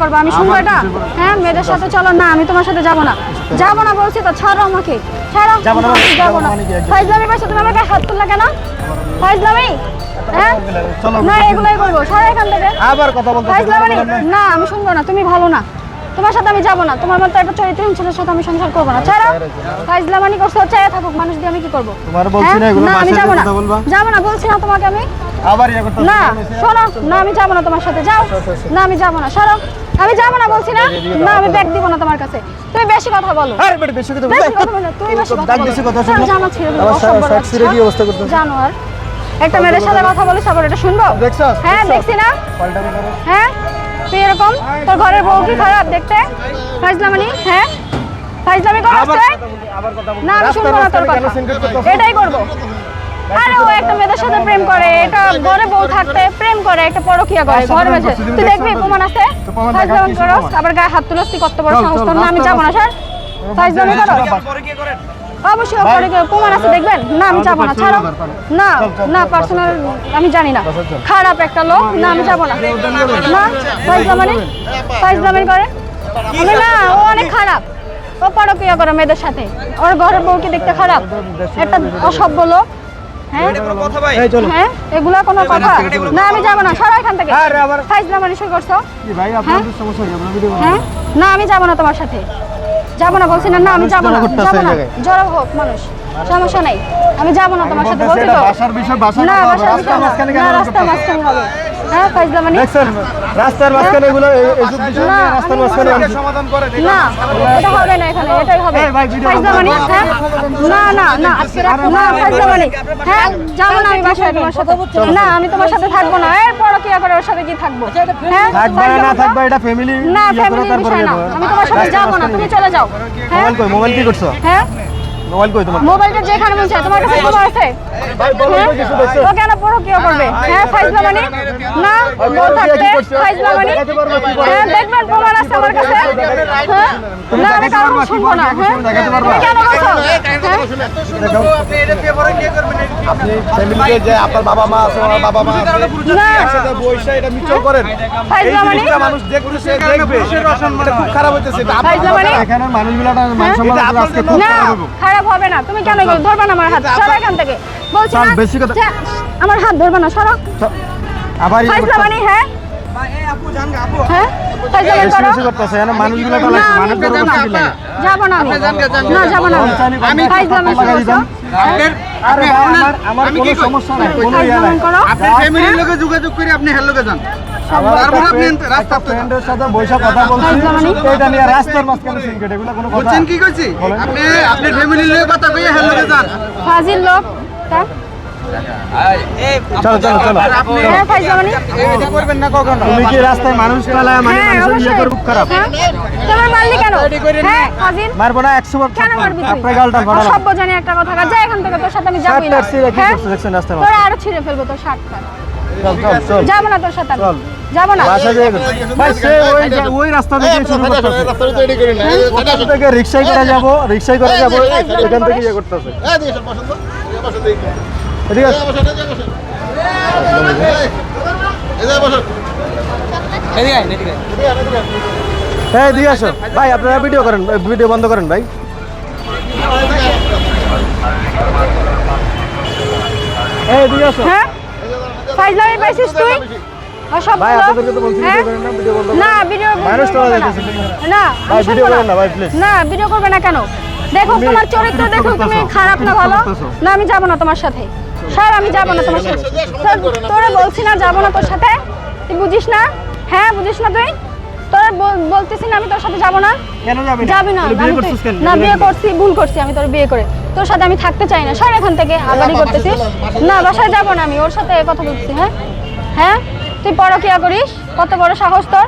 করব? আমি শুনব এটা? হ্যাঁ মেয়েদের সাথে চলো। না আমি তোমার সাথে যাব না। যাব না বলছি তো ছাড়ো আমাকে। ছাড়ো যাব না ফাইজলামের মানে কি একদম? ফাইজলামি পাইছো তুমি আমাকে হাত তুললা কেন? ফাইজলামি? হ্যাঁ? না এগুলোই করব সারা এখান থেকে। আবার কথা বলতে না আমি শুনব না। তুমি ভালো না। তোমার সাথে আমি যাব না। তোমার মতো একটা চরিত্রহীন ছেলের সাথে আমি সংসার করব না। ছাড়া। ফাইজলামানি করছ চাই থাকুক মানুষ দিয়ে আমি কি করব? তোমার বলছি না হ্যাঁ? এগুলো না আমি যাব না। যাব না বলছি না তোমাকে আমি। আবার ইয়ে করতে না শোনো না আমি যাব না তোমার সাথে। যাও। না আমি যাব না। সরো। আমি যাব না বলছি না। না আমি ব্যাগ দিব না তোমার কাছে। তুমি বেশি কথা বলো। আরে বেটা বেশি কথা বলো। তুমি বেশি কথা বলো। বেশি কথা জানো ছিল শাক ছিঁড়ে কি অবস্থা করতেছে। জানো আর। একটা মেয়ের সাথে কথা বলি সবার এটা শুনব? হ্যাঁ? দেখছি? না? হ্যাঁ? তুই এরকম? তোর ঘরের বউ কি খারাপ দেখতে? ফাইজলামানি হ্যাঁ? ফাইজলামি কথা বলবি। না আমি শুনব না তোর কথা। এটাই করব। আরে ও একটা মেয়েদের সাথে প্রেম করে এটা ঘরে বউ থাকতে প্রেম করে একটা পরকিয়া করে কার ঘরে মাঝে তুই দেখবি? প্রমাণ আছে? ফাইজলামি কিসের আবার গায়ে হাত তুলস তুই কত বড় তোর? না আমি যাব না স্যার। ফাইজলামি করো অবশ্যই ভাই। পরে প্রমাণ আছে দেখবেন? না আমি যাব না ছাড়ো। না না পার্সোনাল আমি জানি না। খারাপ একটা লোক না আমি যাব না। না ফাইজলামানি ফাইজলামি করে। না ও অনেক খারাপ। ও পরকিয়া করে মেয়েদের সাথে। ওর ঘরের বউ কি দেখতে খারাপ। একটা অসভ্য লোক। হ্যাঁ? হ্যাঁ? এগুলা কোনো কথা? না আমি যাব না। সরো এখান থেকে। আরে আবার- ফাইজলামানি শুরু করছ। ভিডিও হ্যাঁ? না আমি যাব না তোমার সাথে। যাব না বলছি না না আমি যাব না যাব না। জড়ো হোক মানুষ সমস্যা নেই। আমি যাব না তোমার সাথে বলছি তো। বাসার বিষয় বাসার না কথা হবে, বাসার বিষয় না। মাঝখানে হ্যাঁ ফাইজলামানি দেখছেন রাস্তার মাঝখানে এগুলো এইসব বিষয় না, নিয়ে রাস্তার আমি মাঝখানে সমাধান করে না এটা হবে না এখানে এটাই হবে। ফাইজলামানি হ্যাঁ? না না না না ফাইজলামানি হ্যাঁ যাব না আমি বাসায় তোমার সাথে। না আমি তোমার সাথে থাকব না। পরকিয়া করে ওর সাথে কি থাকব? হ্যাঁ? থাকবে না ফাইজলামি এটা ফ্যামিলি না ফ্যামিলির বিষয় না। আমি তোমার সাথে যাব না তুমি চলে যাও। হ্যাঁ? মোবাইল কই মোবাইল কি করছ? হ্যাঁ? মোবাইল কই তোমার? মোবাইলটা যেখানে মন চায় তোমার কাছে খবর আছে? ভাই বলো হ্যাঁ? কিছু দেখছ? ও কেন পরকিয়া করবে? হ্যাঁ ফাইজলামানি? না ওই বউ পরকীয়া থাকতে কি করে? হ্যাঁ দেখবেন প্রমাণ আছে আমার কাছে হ্যাঁ তুমি না আমি কারণ শুনব না হ্যাঁ করছে? দেখাতে পারবা? তুমি কেন বলছো হ্যাঁ আপনি ফ্যামিলিতে যে আপনার বাবা মা আছে আমার বাবা মা আছে একসাথে বইসা এটা মিচল করেন এই জিনিসটা মানুষ দেখতেছে দেখবে এটা খুব খারাপ হইতেছে এটা আপনার এখানে মানুষগুলো মান হ্যাঁ? আজকে খুব খারাপ হইবো। খারাপ হবে না তুমি কেন এগুলো না আমার হাত সরো এখান থেকে বলছি না আমার হাত ধরবে না সরো আবার ইয়ে ফাইজলামানি হ্যাঁ হ্যাঁ? যাব না। না যাব না আমি করছ যোগাযোগ করে আপনি হের লোকে যান। আপনি কি কইছি? আপনি আপনার ফ্যামিলির লোকে কথা কইয়া হের লোকে যান। ফাজিল লোক? চলো চলো চলো হ্যাঁ ফাইজলামি এটা করবেন না কখনো তুমি কি রাস্তায় মানুষ পালায় মানে হ্যাঁ মানুষের ইয়ে অবশ্যই করে খুব খারাপ হ্যাঁ? তোমার মারলি কেন হ্যাঁ ফাজিল মারবো না একশো কেন মারবি আপনার গালটা ফাটালাম সভ্য জানি একটা কথা যা এখান থেকে তোর সাথে আমি যাবই না ছিঁড়ে কি হ্যাঁ করছে দেখছেন রাস্তার তোর আরও ছিঁড়ে ফেলব তোর শার্টটা যাব না তোর সাথে আমি। যাব না বাসা দিয়ে গেছে। ভাই সে ওই ওই রাস্তা থেকে শুরু করতেছে ওখান থেকে রিক্সায় করে যাব রিক্সায় করে যাব এখান থেকে ইয়ে করতেছে ঠিক আছে হ্যাঁ দিয়ে আসো। ভাই আপনারা ভিডিও করেন ভিডিও বন্ধ করেন ভাই। আসো। হ্যাঁ? ফাইজলামি পাইছিস তুই? ভাই, আপনাদেরকে তো বলছি হ্যাঁ? করেন না, video বন্ধ না ভিডিও মানুষ ভিডিও করবে না। যাইতেছে। না ভাই, আমি করেন না, ভাই, please। না ভিডিও করবে না কেন? দেখো তোমার চরিত্র দেখো তুমি খারাপ না ভালো না আমি যাব না তোমার সাথে। স্যার আমি যাব না তোমার সাথে। তোর- তোরা বলছি না যাব না তোর সাথে। তুই বুঝিস না? হ্যাঁ বুঝিস না তুই? তোরা বল- বলতেছি না আমি তোর সাথে যাব না। কেন যাবি না? যাবি না না বিয়ে করছি ভুল করছি আমি তোর বিয়ে করে। তোর সাথে আমি থাকতে চাই না। সর এখান থেকে আবারই করতেছিস? না বাসায় যাব না আমি ওর সাথে কথা বলছি হ্যাঁ? হ্যাঁ? তুই পরকিয়া করিস? কত বড় সাহস তোর?